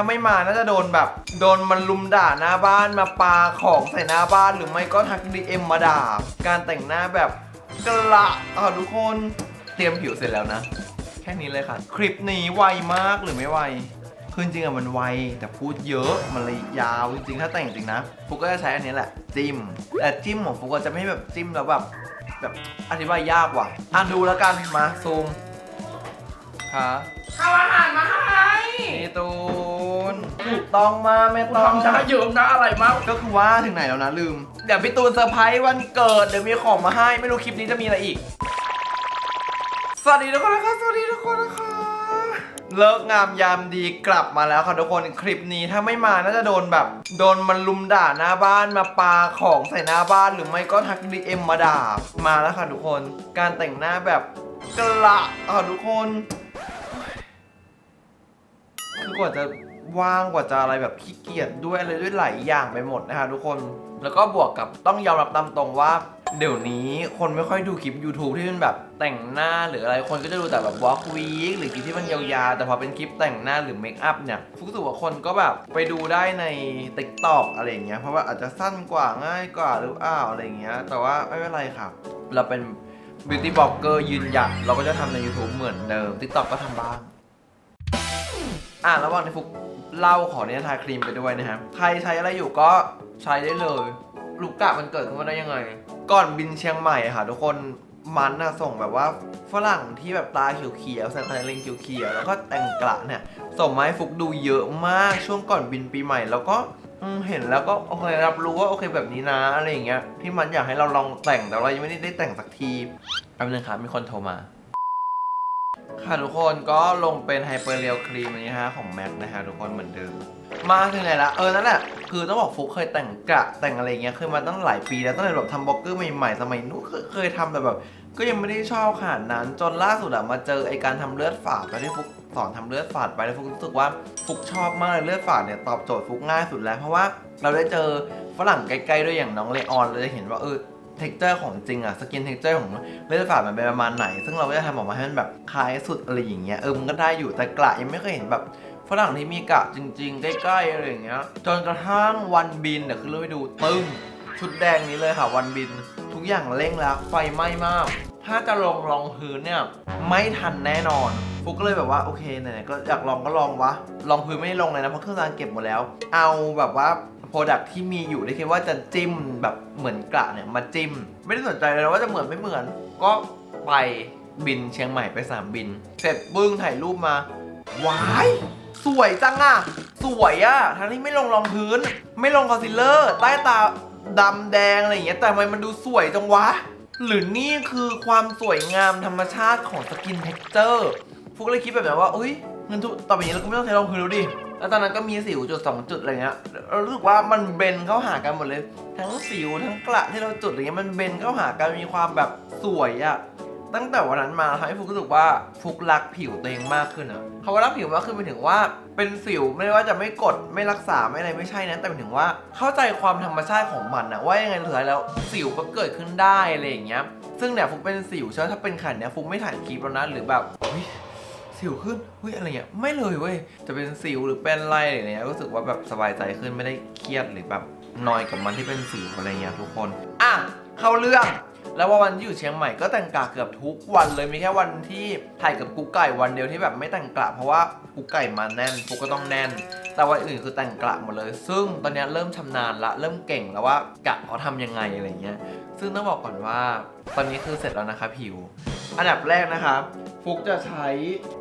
ถ้าไม่มาน่าจะโดนแบบ โดนมันลุมด่าหน้าบ้านมาปาของใส่หน้าบ้านหรือไม่ก็ทักดีเอ็มมาด่า การแต่งหน้าแบบกระอะทุกคนเตรียมผิวเสร็จแล้วนะ แค่นี้เลยค่ะ คลิปนี้ไวมากหรือไม่ไวคือจริงๆอะมันไวแต่พูดเยอะมันเลยยาวจริงๆถ้าแต่งจริงนะฟุกก็จะใช้อันนี้แหละ จิ้มแต่จิ้มของฟุกก็จะไม่แบบจิ้มแล้วแบบแบบอธิบายยากว่ะอะดูแล้วกันมาซูมค่ะเอาอาหารมาให้นี่ตู นถูกต้องมาแม่กูต้อง ทำช้าเยิ้มนะอะไรมาก ก็คือว่าถึงไหนแล้วนะลืม เดี๋ยวพี่ตูนเซอร์ไพรส์วันเกิด เดี๋ยวมีของมาให้ ไม่รู้คลิปนี้จะมีอะไรอีก สวัสดีทุกคนนะคะสวัสดีทุกคนนะคะ เลิกงามยามดีกลับมาแล้วค่ะทุกคนคลิปนี้ถ้าไม่มาน่าจะโดนแบบ โดนมันลุมด่าหน้าบ้านมาปาของใส่หน้าบ้านหรือไม่ก็ทักดีเอ็มมาด่ามาแล้วค่ะทุกคนการแต่งหน้าแบบกระอะทุกคน คือกว่าจะ ว่างกว่าจะอะไรแบบขี้เกียจด้วยอะไรด้วยหลายอย่างไปหมดนะคะทุกคน แล้วก็บวกกับต้องยอมรับตามตรงว่า เดี๋ยวนี้คนไม่ค่อยดูคลิป YouTube ที่เป็นแบบแต่งหน้าหรืออะไรคนก็จะดูแต่แบบ walk week หรือคลิปที่มันยาวๆ แต่พอเป็นคลิปแต่งหน้าหรือเมคอัพเนี่ยฟุกรู้สึกว่าคนก็แบบไปดูได้ใน TikTok อะไรอย่างเงี้ยเพราะว่าอาจจะสั้นกว่าง่ายกว่าหรืออ้าวอะไรอย่างเงี้ยแต่ว่าไม่เป็นไรครับ เราเป็น beauty blogger ยืนหยัดเราก็จะทำใน YouTube เหมือนเดิม TikTok ก็ทำบ้าง อะระหว่างที่ฟุก เล่าขอเนี่ยทาครีมไปด้วยนะครับใครใช้อะไรอยู่ก็ใช้ได้เลยลูกกะมันเกิดขึ้นมาได้ยังไง ก่อนบินเชียงใหม่ค่ะทุกคนมันนะส่งแบบว่าฝรั่งที่แบบตาเขียวๆใส่คอนเลนส์เขียวๆแล้วก็แต่งกระเนี่ยส่งมาให้ฟุกดูเยอะมากช่วงก่อนบินปีใหม่ แล้วก็เห็นแล้วก็โอเครับรู้ว่าโอเคแบบนี้นะอะไรอย่างเงี้ยที่มันอยากให้เราลองแต่งแต่เรายังไม่ได้ได้แต่งสักทีแป๊บนึงครับมีคนโทรมา ค่ะทุกคนก็ลงเป็นไฮเปอร์เรียลครีมนี้ฮะของแม็กนะฮะทุกคนเหมือนเดิม มาถึงไหนละเออนั่นแหละคือต้องบอกฟุกเคยแต่งกะแต่งอะไรเงี้ยเคยมาตั้งหลายปีแล้วตั้งแต่แบบทำบล็อกเกอร์ใหม่ๆสมัยนู้นเคยเคยทำแต่แบบ ก็ยังไม่ได้ชอบขนาดนั้น จนล่าสุดอะมาเจอไอการทำเลือดฝาดตอนที่ฟุกสอนทำเลือดฝาดไปแล้วฟุกรู้สึกว่าฟุกชอบมากเลยเลือดฝาดเนี่ยตอบโจทย์ฟุกง่ายสุดแล้วเพราะว่าเราได้เจอฝรั่งใกล้ๆด้วยอย่างน้องเลออนเราจะเห็นว่าเออ เท็กเจอร์ของจริงอะสกินเท็กเจอร์ของเลือดฝาดมันเป็นประมาณไหน ซึ่งเราก็จะทำออกมาให้มันแบบคล้ายสุดอะไรอย่างเงี้ยเออมันก็ได้อยู่แต่กระยังไม่เคยเห็นแบบฝรั่งที่มีกะจริง ๆ ใกล้ๆอะไรอย่างเงี้ยจนกระทั่งวันบินเดี๋ยวขึ้นรูปดูตึ้งชุดแดงนี้เลยค่ะวันบิน ทุกอย่างเร่งแล้วไฟไหม้มาก ถ้าจะลงรองพื้นเนี่ยไม่ทันแน่นอนฟุกก็เลยแบบว่าโอเคไหนๆก็อยากลองก็ลองวะลองพื้นไม่ได้ลงเลยนะเพราะเครื่องสำอางเก็บหมดแล้ว เอาแบบว่า โปรดักที่มีอยู่ได้คิดว่าจะจิ้มแบบเหมือนกระเนี่ยมาจิ้ม ไม่ได้สนใจเลยนะว่าจะเหมือนไม่เหมือน ก็ไปบินเชียงใหม่ไปสนามบิน เสร็จบึ้งถ่ายรูปมาว้ายสวยจังอะสวยอะทั้งที่ไม่ลงรองพื้น ไม่ลงคอนซีลเลอร์ ใต้ตาดำแดงอะไรอย่างเงี้ยแต่ทำไมมันดูสวยจังวะ หรือนี่คือความสวยงามธรรมชาติของสกินเท็กเจอร์ฟุกเลยคิดแบบนั้นว่าเอ้ยเงั้นทุกต่อไปนี้เราก็ไม่ต้องใช้รองพื้นแล้วดิ แล้วตอนนั้นก็มีสิวจุดสองจุดอะไรเงี้ยเรารู้สึกว่ามันเบนเข้าหากันหมดเลย ทั้งสิวทั้งกระที่เราจุดอะไรเงี้ยมันเบนเข้าหากันมีความแบบสวยอะตั้งแต่วันนั้นมาทำให้ฟุกรู้สึกว่าฟุกรักผิวตัวเองมากขึ้นอะคำว่ารักผิวมากขึ้นหมายถึงว่า เป็นสิวไม่ว่าจะไม่กดไม่รักษาไม่อะไรไม่ใช่นะแต่หมายถึงว่าเข้าใจความธรรมชาติของมันอะว่ายังไงสุดท้ายแล้วสิวก็เกิดขึ้นได้อะไรอย่างเงี้ย ซึ่งเนี่ยฟุกเป็นสิวใช่ไหมถ้าเป็นขันเนี่ยฟุกไม่ถ่ายคลิปแล้วนะหรือแบบ สิวขึ้นเฮ้ยอะไรเงี้ยไม่เลยเว้ยจะเป็นสิวหรือเป็นอะไรอะไรเงี้ยรู้สึกว่าแบบสบายใจขึ้นไม่ได้เครียดหรือแบบนอยกับมันที่เป็นสิวอะไรเงี้ยทุกคนอะเข้าเรื่องแล้วว่าวันที่อยู่เชียงใหม่ก็แต่งกะเกือบทุกวันเลยมีแค่วันที่ถ่ายกับกุ๊กไก่วันเดียวที่แบบไม่แต่งกะเพราะว่ากุ๊กไก่มาแน่นฟุกก็ต้องแน่น แต่วันอื่นคือแต่งกะหมดเลย ซึ่งตอนนี้เริ่มชำนาญละเริ่มเก่งแล้วว่ากะเขาทำยังไงอะไรเงี้ยซึ่งต้องบอกก่อนว่า ตอนนี้คือเสร็จแล้วนะคะผิว อันดับแรกนะคะ ฟุกจะใช้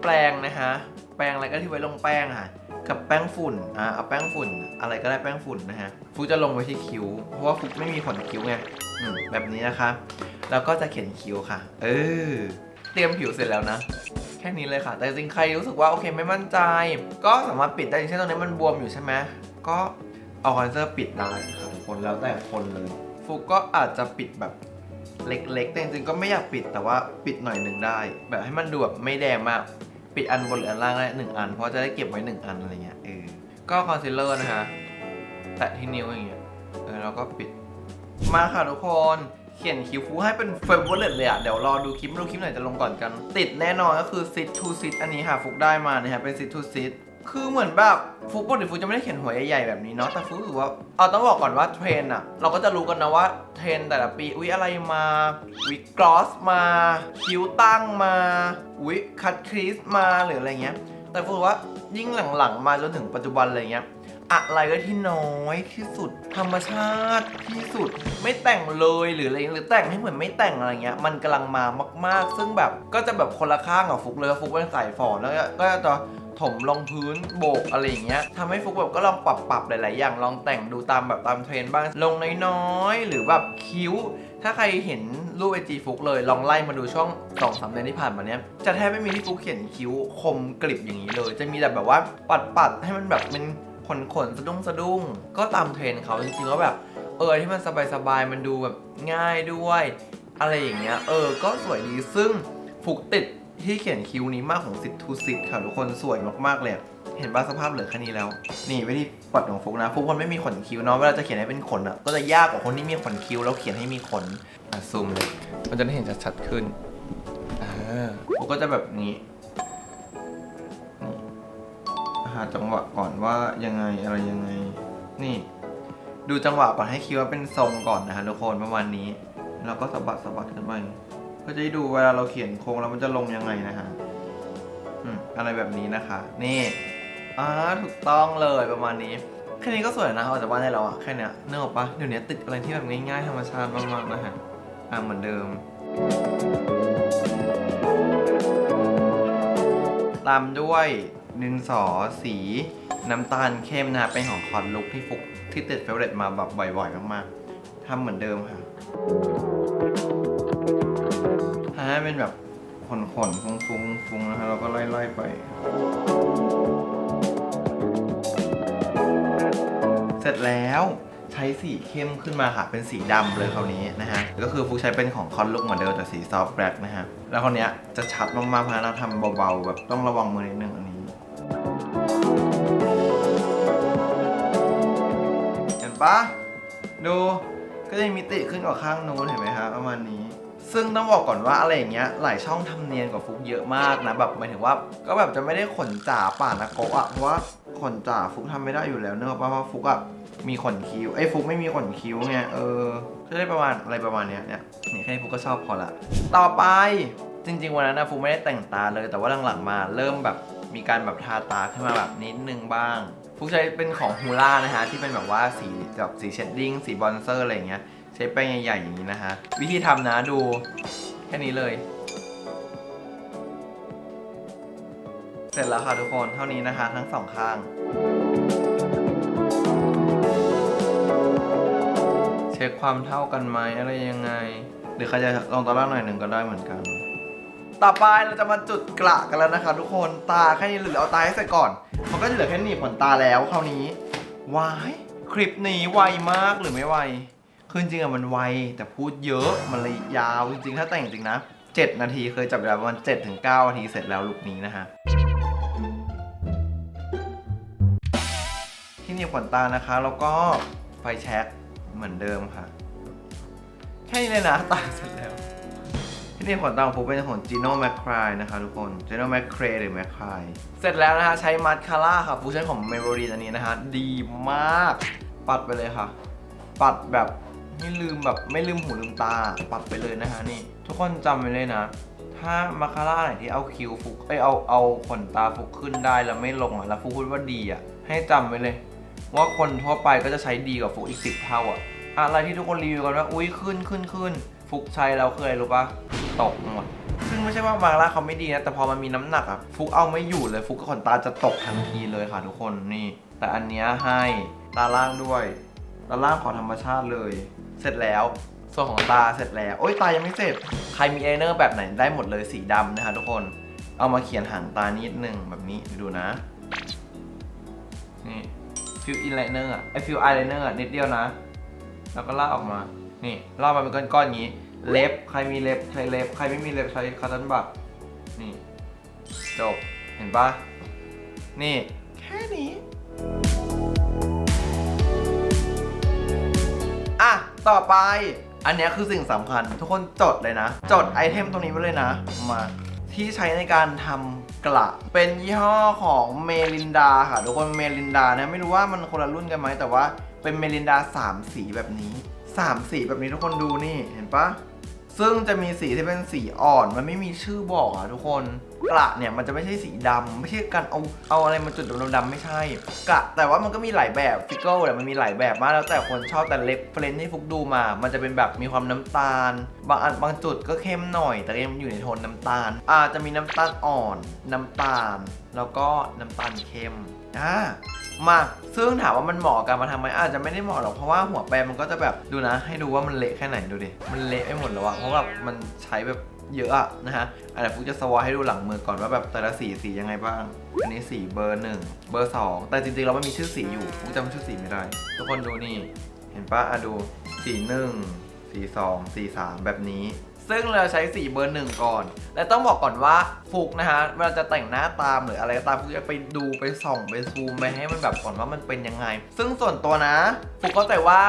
แปรงนะคะแปรงอะไรก็ที่ไว้ลงแป้งค่ะ กับแป้งฝุ่น อ่าเอาแป้งฝุ่น อะไรก็ได้แป้งฝุ่นนะฮะ ฟุกจะลงไว้ที่คิ้ว เพราะว่าฟุกไม่มีขนคิ้วไงอืมแบบนี้นะคะ แล้วก็จะเขียนคิ้วค่ะ เออ เตรียมผิวเสร็จแล้วนะ แค่นี้เลยค่ะ แต่จริงใครรู้สึกว่าโอเคไม่มั่นใจ ก็สามารถปิดได้อย่างเช่นตรงนี้มันบวมอยู่ใช่ไหมก็เอาคอนเซอร์ปิดได้ค่ะคนแล้วแต่คนเลย ฟุกก็อาจจะปิดแบบ เล็กๆแต่จริงๆก็ไม่อยากปิดแต่ว่าปิดหน่อยหนึ่งได้ แบบให้มันดูแบบไม่แดงมาก ปิดอันบนหรืออันล่างได้หนึ่งอัน เพราะจะได้เก็บไว้หนึ่งอันอะไรเงี้ยเออก็คอนซีลเลอร์นะคะแตะที่นิ้วอย่างเงี้ยเออแล้วก็ปิด มาค่ะทุกคนเขียนคิ้วฟูให้เป็นเฟเวอร์เลตเลยอะ เดี๋ยวรอดูคลิปไม่รู้คลิปไหนจะลงก่อนกัน ติดแน่นอนก็คือ sit to sit อันนี้ค่ะฟุกได้มานะฮะเป็น sit to sit คือเหมือนแบบฟุกปกติฟุกจะไม่ได้เขียนหัวใหญ่ๆแบบนี้เนาะแต่ฟุกรู้สึกว่าเอาต้องบอกก่อนว่าเทรนอะเราก็จะรู้กันนะว่าเทรนแต่ละปีอุ๊ยอะไรมาวิกกลอสมาคิ้วตั้งมาอุ๊ยคัดครีสมาหรืออะไรเงี้ยแต่ฟุกรู้สึกว่ายิ่งหลังๆ มาจนถึงปัจจุบันอะไรเงี้ย อะไรก็ที่น้อยที่สุดธรรมชาติที่สุดไม่แต่งเลยหรืออะไรหรือแต่งให้เหมือนไม่แต่งอะไรเงี้ยมันกำลังมามาก ๆ ซึ่งแบบก็จะแบบคนละข้างกับฟุกเลยฟุกเป็นสายฝอแล้วก็ก็จะถมลงพื้นโบกอะไรอย่างเงี้ยทำให้ฟุกแบบก็ลองปรับปรับหลาย ๆ อย่างลองแต่งดูตามแบบตามเทรนบ้างลงน้อยๆหรือแบบคิ้ว ถ้าใครเห็นรูปไอจีฟุกเลย ลองไล่มาดูช่วงสองสามเดือนที่ผ่านมาเนี้ยจะแทบไม่มีที่ฟุกเขียนคิ้วคมกริบอย่างนี้เลย จะมีแต่แบบว่าปัดปัดๆให้มันแบบเป็น ขนขนสะดุ้งสะดุ้ง ก็ตามเทรนเขาจริงๆแล้วแบบ เออที่มันสบายๆมันดูแบบง่ายด้วย อะไรอย่างเงี้ย เออ ก็สวยดีซึ่งฟุกติดที่เขียนคิ้วนี้มากของสิทธิ์ทูสิทธิ์ค่ะทุกคนสวยมากๆเลยเห็นบ้าสภาพเหลือแค่นี้แล้ว นี่วิธีปัดของฟุกนะฟุกมันไม่มีขนคิ้วเนาะเวลาจะเขียนให้เป็นขนอะก็จะยากกว่าคนที่มีขนคิ้วแล้วเขียนให้มีขนอะซูมเลย มันจะได้เห็นชัดๆขึ้นอ่าฟุกก็จะแบบนี้าจังหวะก่อนว่ายังไงอะไรยังไง นี่ ดูจังหวะก่อนให้คิดว่าเป็นทรงก่อนนะฮะทุกคนประมาณนี้แล้วก็สะบัดสะบัดขึ้นไปก็จะได้ดูเวลาเราเขียนโค้งแล้วมันจะลงยังไงนะฮะอืมอะไรแบบนี้นะคะ นี่อ่าถูกต้องเลยประมาณนี้แค่นี้ก็สวยนะออกจากบ้านได้แล้วอะแค่เนี้ยนึกออกปะเดี๋ยวนี้ติดอะไรที่แบบง่ายๆธรรมชาติมากๆนะฮะอ่าเหมือนเดิมตามด้วย ดินสอสีน้ำตาลเข้มนะเป็นของคอนลุกที่ฟุกที่ติดเฟเวอร์มาแบบบ่อยๆ มากๆทำเหมือนเดิมค่ะทำให้เป็นแบบขนๆฟุ้งๆฟุ้งนะฮะเราก็ไล่ๆไป เสร็จแล้วใช้สีเข้มขึ้นมาค่ะ เป็นสีดำเลยคราวนี้นะฮะ ก็คือฟุกใช้เป็นของคอนลุกเหมือนเดิมแต่สีซอฟต์แบล็กนะฮะ แล้วคราวนี้จะชัดมากๆเพราะฉะนั้นเราทำเบาๆ แบบต้องระวังมือนิดนึงอันนี้ ปะดูก็จะมีมิติขึ้นกว่าข้างนู้นเห็นไหมฮะประมาณนี้ ซึ่งต้องบอกก่อนว่าอะไรอย่างเงี้ยหลายช่องทำเนียนกว่าฟุกเยอะมากนะแบบหมายถึงว่าก็แบบจะไม่ได้ขนจ่าป่านะโกะอะเพราะว่าขนจ่าฟุกทำไม่ได้อยู่แล้วเนอะเพราะว่าฟุกอะมีขนคิ้วไอ้ยฟุกไม่มีขนคิ้วไงเออก็ได้ประมาณอะไรประมาณเนี้ยเนี่ยนี่แค่ฟุกก็ชอบพอละต่อไปจริง ๆ วันนั้นนะฟุกไม่ได้แต่งตาเลยแต่ว่าหลังๆมาเริ่มแบบมีการแบบทาตาขึ้นมาแบบนิดนึงบ้าง ฟุกใช้เป็นของฮูล่านะฮะที่เป็นแบบว่าสีแบบสีเชดดิ้งสีบอนเซอร์อะไรอย่างเงี้ยใช้แป้งใหญ่ๆอย่างนี้นะฮะวิธีทำนะดูแค่นี้เลย เสร็จแล้วค่ะทุกคนเท่านี้นะคะ ทั้งสองข้างเช็คความเท่ากันไหมอะไรยังไง หรือใครจะลองตอนล่างหน่อยหนึ่งก็ได้เหมือนกัน ต่อไปเราจะมาจุดกระกันแล้วนะคะ ทุกคนตาแค่นี้หลือเอาตาให้ใส่ก่อน มันก็จะเหลือแค่หนีบขนตาแล้วคราวนี้วายคลิปนี้ไวมากหรือไม่ไวคือจริงๆอะมันไวแต่พูดเยอะมันเลยยาวจริงๆถ้าแต่งจริงนะ 7 นาทีเคยจับเวลาประมาณ7ถึง9นาทีเสร็จแล้วลุคนี้นะฮะที่หนีบขนตานะคะ แล้วก็ไฟแช็กเหมือนเดิมค่ะ แค่นี้เลยนะตาเสร็จแล้ว นี่ขนตาของผมเป็นของ Gino m c c r a e นะคะทุกคน Gino m c c r a e หรือ m c c r a e เสร็จแล้วนะฮะใช้มัสคาร่าค่ะฟูชั่นของ Maybelline อันนี้นะฮะดีมาก ปัดไปเลยค่ะ ปัดแบบไม่ลืมแบบไม่ลืมหูลืมตา ปัดไปเลยนะฮะนี่ ทุกคนจำไว้เลยนะ ถ้ามาคาร่าไหนที่เอาคิ้วฟุกเอ้ยเอาเอาขนตาฟุกขึ้นได้แล้วไม่ลงอะแล้วฟุกพูดว่าดีอะให้จำไว้เลย ว่าคนทั่วไปก็จะใช้ดีกว่าฟุกอีกสิบเท่าอะอะไรที่ทุกคนรีวิวกันว่าอุ้ยขึ้นขึ้นขึ้นฟุกใช้แล้วเคยรู้ปะ ตกหมด ซึ่งไม่ใช่ว่ามาร่าเขาไม่ดีนะ แต่พอมันมีน้ำหนักอะฟุกเอาไม่อยู่เลย ฟุกกับขนตาจะตกทันทีเลยค่ะทุกคนนี่ แต่อันเนี้ยให้ตาล่างด้วย ตาล่างขอธรรมชาติเลย เสร็จแล้ว ส่วนของตาเสร็จแล้ว โอ้ยตายังไม่เสร็จ ใครมีไอเนอร์แบบไหนได้หมดเลยสีดำนะคะทุกคน เอามาเขียนหางตานิดนึงแบบนี้ดูนะ นี่ฟิลอินไลเนอร์อะไอฟิลไอไลเนอร์อะนิดเดียวนะ แล้วก็ลากออกมา นี่ลากมาเป็นก้อนๆอย่างนี้ เล็บ ใครมีเล็บใช้เล็บ ใครไม่มีเล็บใช้คัตเติลบัตนี่ จบ เห็นปะนี่ แค่นี้ อะ ต่อไป อันเนี้ยคือสิ่งสำคัญ ทุกคนจดเลยนะ จดไอเทมตรงนี้ไว้เลยนะ มาที่ใช้ในการทำกระ เป็นยี่ห้อของเมลินดาค่ะ ทุกคนเมลินดานะไม่รู้ว่ามันคนละรุ่นกันไหมแต่ว่าเป็นเมลินดาสามสีแบบนี้สามสีแบบนี้ทุกคนดูนี่เห็นปะ ซึ่งจะมีสีที่เป็นสีอ่อน มันไม่มีชื่อบอกอะทุกคน กระเนี่ยมันจะไม่ใช่สีดำไม่ใช่การเอาเอาอะไรมาจุดดำๆไม่ใช่ กระแต่ว่ามันก็มีหลายแบบฟิกเกิลเนี่ยมันมีหลายแบบมากแล้วแต่คนชอบแต่เล็บเฟรนที่ฟุกดูมา มันจะเป็นแบบมีความน้ำตาล บางอันบางจุดก็เข้มหน่อย แต่ยังอยู่ในโทนน้ำตาลอาจจะมีน้ำตาลอ่อน น้ำตาล แล้วก็น้ำตาลเค็ม อ่ามาซึ่งถามว่ามันเหมาะกับมาทำไหมอาจจะไม่ได้เหมาะหรอกเพราะว่าหัวแปรมันก็จะแบบดูนะ ให้ดูว่ามันเละแค่ไหนดูดิมันเละไปหมดแล้วอะเพราะแบบมันใช้แบบเยอะอะนะฮะอันนี้ฟุกจะสวอให้ดูหลังมือก่อนว่าแบบแต่ละสีสียังไงบ้าง อันนี้สีเบอร์หนึ่งเบอร์สองแต่จริงๆเราไม่มีชื่อสีอยู่ฟุกจำชื่อสีไม่ได้ ทุกคนดูนี่ เห็นปะอะดูสีหนึ่งสีสองสีสามแบบนี้ ซึ่งเราใช้สีเบอร์หนึ่งก่อน และต้องบอกก่อนว่าฟุกนะฮะเวลาจะแต่งหน้าตามหรืออะไรก็ตามฟุกจะไปดูไปส่องไปซูมไปให้มันแบบก่อนว่ามันเป็นยังไง ซึ่งส่วนตัวนะฟุกเข้าใจว่า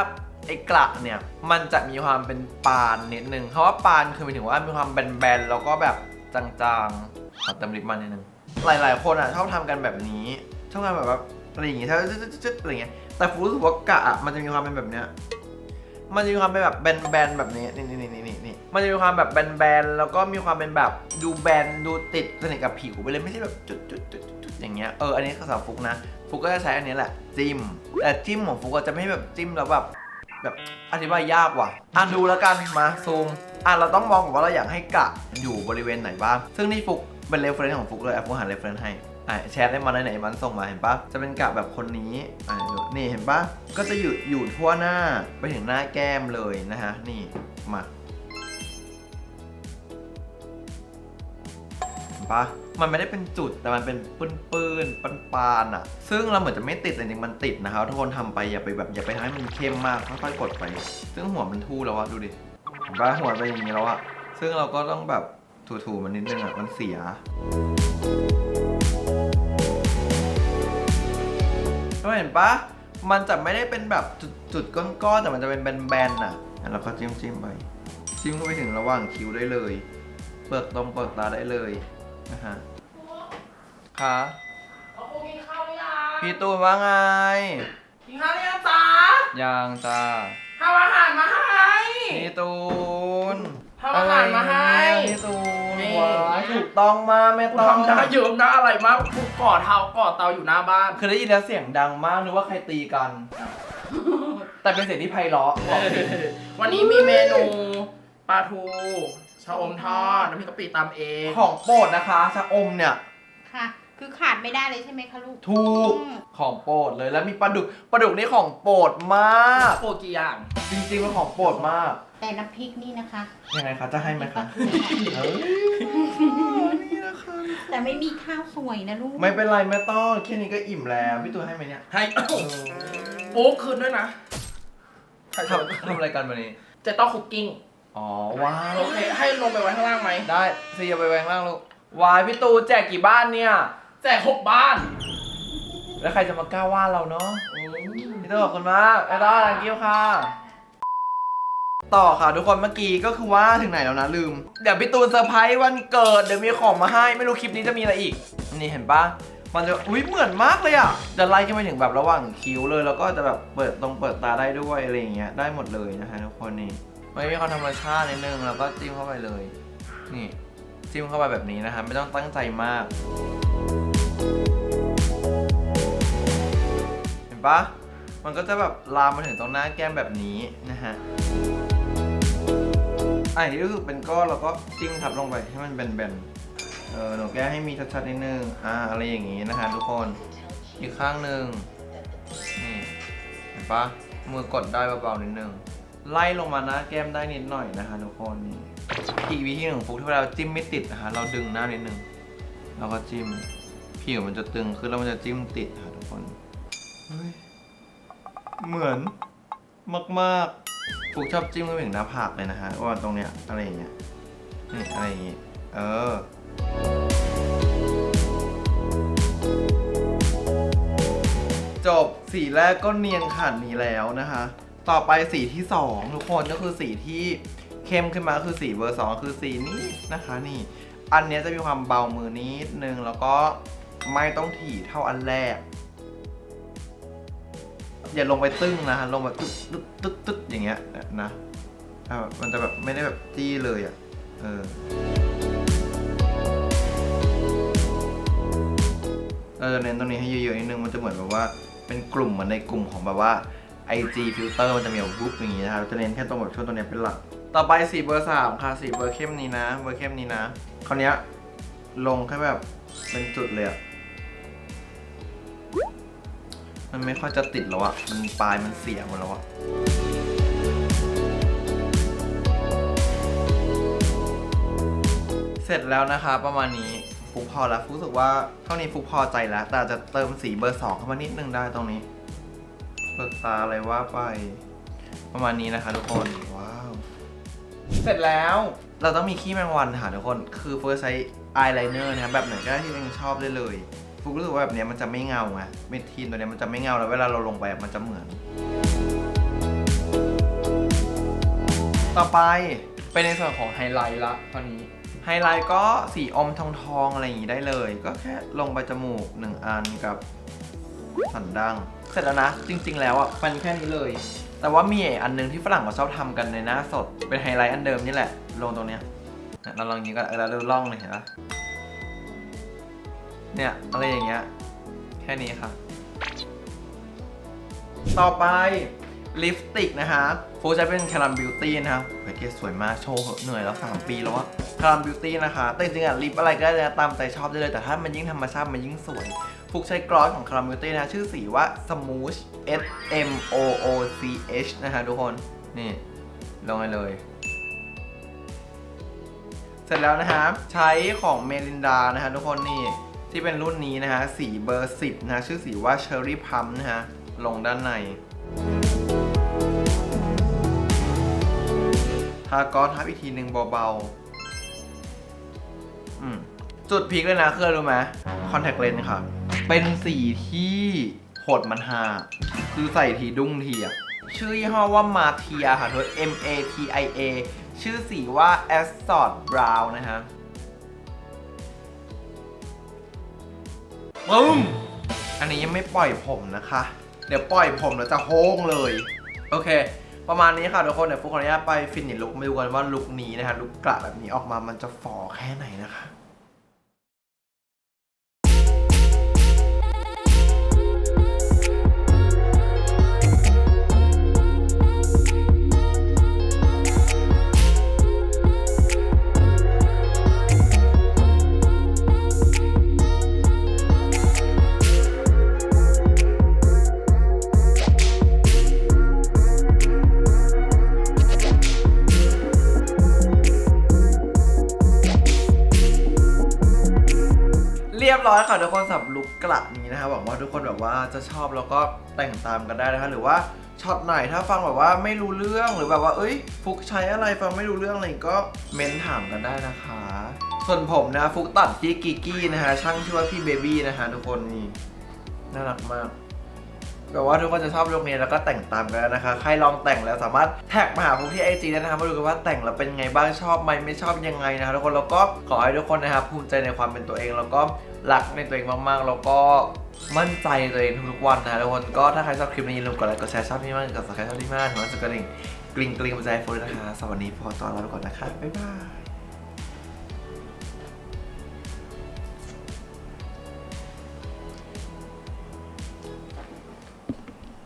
ไอ้กระเนี่ยมันจะมีความเป็นปานนิดนึงเพราะว่าปานคือหมายถึงว่ามีความแบนๆแล้วก็แบบจางๆขอเติมลิปมันนิดนึงหลายๆ คนอะชอบทำกันแบบนี้ชอบทำแบบว่าอะไรอย่างงี้ถ้าจึ๊ดๆอะไรเงี้ยแต่ฟูรู้สึกว่ากะอะมันจะมีความเป็นแบบเนี้ย มันจะมีความเป็นแบบแบนๆแบบนี้นี่นี่นี่นี่นี่มันจะมีความแบบแบนๆแล้วก็มีความเป็นแบบดูแบนดูติดสนิทกับผิวไปเลยไม่ใช่แบบจุดจุดจุดจุดอย่างเงี้ยเอออันนี้คือสำหรับฟุกนะ ฟุกก็จะใช้อันนี้แหละจิ้มแต่จิ้มของฟุกก็จะไม่แบบจิ้มแล้วแบบแบบอธิบายยากว่ะอะดูแล้วกันมาซูมอะเราต้องมองก่อนว่าเราอยากให้กะอยู่บริเวณไหนบ้างซึ่งนี่ฟุกเป็นเรฟเฟรนซ์ของฟุกเลยอะฟุกหาเรฟเฟรนซ์ให้ อะแชร์ได้มาไหนๆมันส่งมาเห็นปะจะเป็นกะแบบคนนี้อะดูนี่เห็นปะก็จะอยู่อยู่ทั่วหน้าไปถึงหน้าแก้มเลยนะฮะ นี่มาเห็นปะมันไม่ได้เป็นจุดแต่มันเป็นปื้นๆปันปานอะซึ่งเราเหมือนจะไม่ติดแต่จริงมันติดนะครับทุกคนทำไปอย่าไปแบบอย่าไปทำให้มันเข้มมากค่อยๆกดไป ซึ่งหัวมันทู่แล้วอะดูดิเห็นปะหัวเป็นอย่างนี้แล้วอะซึ่งเราก็ต้องแบบถูๆมันนิดนึงอะมันเสีย เห็นปะมันจะไม่ได้เป็นแบบจุดๆก้อนๆแต่มันจะเป็นแบนๆอะแล้วเราก็จิ้มๆไปจิ้มเข้าไปถึงระหว่างคิ้วได้เลย เปิดตรงเปิดตาได้เลยนะฮะค่ะเอาพวกกินข้าวหรือยังพี่ตูนว่าไงกินข้าวหรือยังจ๊ะยังจ้าทำอาหารมาให้พี่ตูนทำอาหารมาให้อะไรเนี่ยพี่ตูนนี่ ว้ายถูกต้องมากแม่กูต้องทำได้เยอะนะอะไรมากกูก่อเท้าก่อเตาอยู่หน้าบ้าน คือได้ยินแล้วเสียงดังมากนึกว่าใครตีกัน แต่เป็นเสียงที่ไพเราะบอกจริงวันนี้มีเมนูปลาทูชะอมทอดน้ำพริกกะปิตำเอง ของโปรดนะคะชะอมเนี่ย ค่ะคือขาดไม่ได้เลยใช่ไหมคะลูก ถูกอืม ของโปรดเลยแล้วมีปลาดุกปลาดุกนี่ของโปรดมาก โปรกี่อย่างจริงๆเป็นของโปรดมากแต่น้ำพริกนี่นะคะยังไงคะจะให้ไหมคะเฮ้ยนี่นะคะแต่ไม่มีข้าวสวยนะลูกไม่เป็นไรแม่ต้องแค่นี้ก็อิ่มแล้วพี่ตูนให้ไหมเนี่ยให้ โป๊กคืนด้วยนะทำทำอะไรกันวันนี้เจะต้องคุกกิ้งอ๋อว้าวโอเคให้ลงไปไว้ข้างล่างไหมได้ซีเอาไปแวงล่างลูกวายพี่ตูนแจกกี่บ้านเนี่ย แจกหกบ้าน แล้วใครจะมากล้าว่าเราเนาะพี่ตูนขอบคุณมากไอ้ต้าลังกิ้วค่ะ ต่อค่ะทุกคนเมื่อกี้ก็คือว่าถึงไหนแล้วนะลืม เดี๋ยวพี่ตูนเซอร์ไพรส์วันเกิดเดี๋ยวมีของมาให้ไม่รู้คลิปนี้จะมีอะไรอีก นี่เห็นปะมันจะอุ้ยเหมือนมากเลยอะจะไล่ขึ้นไปถึงแบบระหว่างคิ้วเลย แล้วก็จะแบบเปิดตรงเปิดตาได้ด้วยอะไรอย่างเงี้ยได้หมดเลยนะฮะทุกคนนี่ไม่มีความธรรมชาตินิดนึงแล้วก็จิ้มเข้าไปเลย นี่จิ้มเข้าไปแบบนี้นะครับไม่ต้องตั้งใจมาก เห็นปะมันก็จะแบบลามมาถึงตรงหน้าแก้มแบบนี้นะฮะไอ้ที่รู้สึกเป็นก้อนเราก็จิ้มทับลงไปให้มันแบนๆ เออหนูแก้ให้มีชัดๆนิดนึง อ่า อะไรอย่างงี้นะฮะทุกคน อีกข้างหนึ่งนี่ เห็นปะมือกดได้เบาๆนิดนึง ไล่ลงมาหน้าแก้มได้นิดหน่อยนะคะทุกคนนี่ อีกวิธีหนึ่งฟุกที่เวลาจิ้มไม่ติดนะคะเราดึงหน้านิดนึงแล้วก็จิ้ม ผิวมันจะตึงขึ้นแล้วมันจะจิ้มติดค่ะทุกคนเฮ้ยเหมือนมากๆฟุกชอบจิ้มเข้าไปถึงหน้าผากเลยนะฮะว่าตรงเนี้ยอะไรอย่างเงี้ยนี่อะไรอย่างงี้เออจบสีแรกก็เนียนขนาดนี้แล้วนะคะ ต่อไปสีที่ 2 ทุกคนก็คือสีที่เข้มขึ้นมาคือสีเบอร์ 2 คือสีนี้นะคะนี่ อันเนี้ยจะมีความเบามือนิดนึงแล้วก็ ไม่ต้องถี่เท่าอันแรก อย่าลงไปตึ้งนะลงแบบตึ๊ดตึ๊ดตึ๊ดตึ๊ดอย่างเงี้ยนะมันจะแบบไม่ได้แบบจี้เลยอะ เออเราจะเน้นตรงนี้ให้เยอะๆนิดนึง มันจะเหมือนแบบว่าเป็นกลุ่มเหมือนในกลุ่มของแบบว่า IG filter มันจะมีแบบบุ๊กอย่างงี้นะครับจะเน้นแค่ตรงแบบช่วงตรงนี้เป็นหลัก ต่อไปสีเบอร์สามค่ะสีเบอร์เข้มนี้นะ เบอร์เข้มนี้นะ คราวเนี้ย ลงแค่แบบเป็นจุดเลยอะมันไม่ค่อยจะติดแล้วอะมันปลายมันเสียหมดแล้วอะเสร็จแล้วนะคะ ประมาณนี้ฟุกพอแล้วฟุกรู้สึกว่าเท่านี้ฟุกพอใจแล้ว แต่อาจจะเติมสีเบอร์สองเข้ามานิดนึงได้ตรงนี้เปิดตาอะไรว่าไป ประมาณนี้นะคะทุกคน ว้าว เสร็จแล้วเราต้องมีขี้แมงวันค่ะทุกคน คือเฟิร์สใช้ อายไลเนอร์นะครับแบบไหนก็ได้ที่ตัวเองชอบได้เลยฟุกรู้สึกว่าแบบเนี้ยมันจะไม่เงาไงเมดทีนตัวเนี้ยมันจะไม่เงาแล้วเวลาเราลงไปอะมันจะเหมือน ต่อไปเป็นในส่วนของไฮไลท์ละตอนนี้ ไฮไลท์ก็สีอมทองทองๆอะไรอย่างนี้ได้เลย ก็แค่ลงไปจมูกหนึ่งอันกับสันดั้งเสร็จแล้วนะ จริง ๆ แล้วอะมันแค่นี้เลย แต่ว่ามีอันนึงที่ฝรั่งเขาชอบทำกันในหน้าสดเป็นไฮไลท์อันเดิมนี่แหละ ลงตรงเนี้ย เราลองอย่างนี้ก็เออเราดูล่องเลยเห็นปะเนี่ยอะไรอย่างเงี้ยแค่นี้ค่ะต่อไปลิปสติกนะคะฟร์ใช้เป็นคารัมบิวตี้นะครับแพ็กเกจสวยมากโชว์เหอะเหนื่อยแล้ว 3 ปีแล้วอะคารัมบิวตี้นะคะ แต่จริงๆอะลิปอะไรก็ได้นะตามใจชอบได้เลย แต่ถ้ามันยิ่งธรรมชาติมันยิ่งสวยฟุกใช้กลอสของคารัมบิวตี้นะ ชื่อสีว่า Smooth S M O O C H นะคะทุกคน นี่ลงไปเลย เสร็จแล้วนะครับ ใช้ของเมลินดานะฮะทุกคนนี่ที่เป็นรุ่นนี้นะฮะสีเบอร์ 10 นะฮะชื่อสีว่า Cherry Pump นะฮะลงด้านในทากอสทับอีกทีหนึ่งเบาๆจุดพีคเลยนะคืออะไรรู้ไหมคอนแทคเลนส์ค่ะ เป็นสีที่โหดมันหา คือใส่ทีดุ้งทีอะ ชื่อยี่ห้อว่ามาเทียค่ะเธอ M A T I A ชื่อสีว่า Assault Brown นะฮะปึ้มอันนี้ยังไม่ปล่อยผมนะคะ เดี๋ยวปล่อยผมแล้วจะโฮ้งเลย โอเค ประมาณนี้ค่ะทุกคน เดี๋ยวฟุกขออนุญาตไปฟินิชลุกมาดูกันว่าลุคนี้นะคะลุคกระแบบนี้ออกมามันจะฝ่อแค่ไหนนะคะ อบแล้วก็แต่งตามกันได้นะคะหรือว่าช็อตไหนถ้าฟังแบบว่าไม่รู้เรื่องหรือแบบว่า เอ้ย ฟุกใช้อะไรฟังไม่รู้เรื่องอะไรก็เม้นถามกันได้นะคะ ส่วนผมนะฟุกตัดที่กิกกี้นะคะช่างชื่อว่าพี่เบบี้นะคะทุกคนนี่น่ารักมากแบบว่าทุกคนจะชอบลุคนี้แล้วก็แต่งตามกันนะคะ ใครลองแต่งแล้วสามารถแท็กมาหาพวกที่ไอจีได้นะคะมาดูกันว่าแต่งแล้วเป็นไงบ้างชอบไหมไม่ชอบยังไงนะคะทุกคนแล้วก็ขอให้ทุกคนนะครับภูมิใจในความเป็นตัวเอง แล้วก็ รักในตัวเองมากๆ แล้วก็มั่นใจในตัวเองทุกๆวันนะทุกคนก็ถ้าใครชอบคลิปนี้อย่าลืมกดไลค์กดแชร์ชอบที่มากกด subscribe ชอบที่มากถึงวันสุดกระดิ่งกริ่งกริ่งมาใจฟูดนะคะสวัสดีพอตอนลาไปก่อนนะคะบ๊ายบาย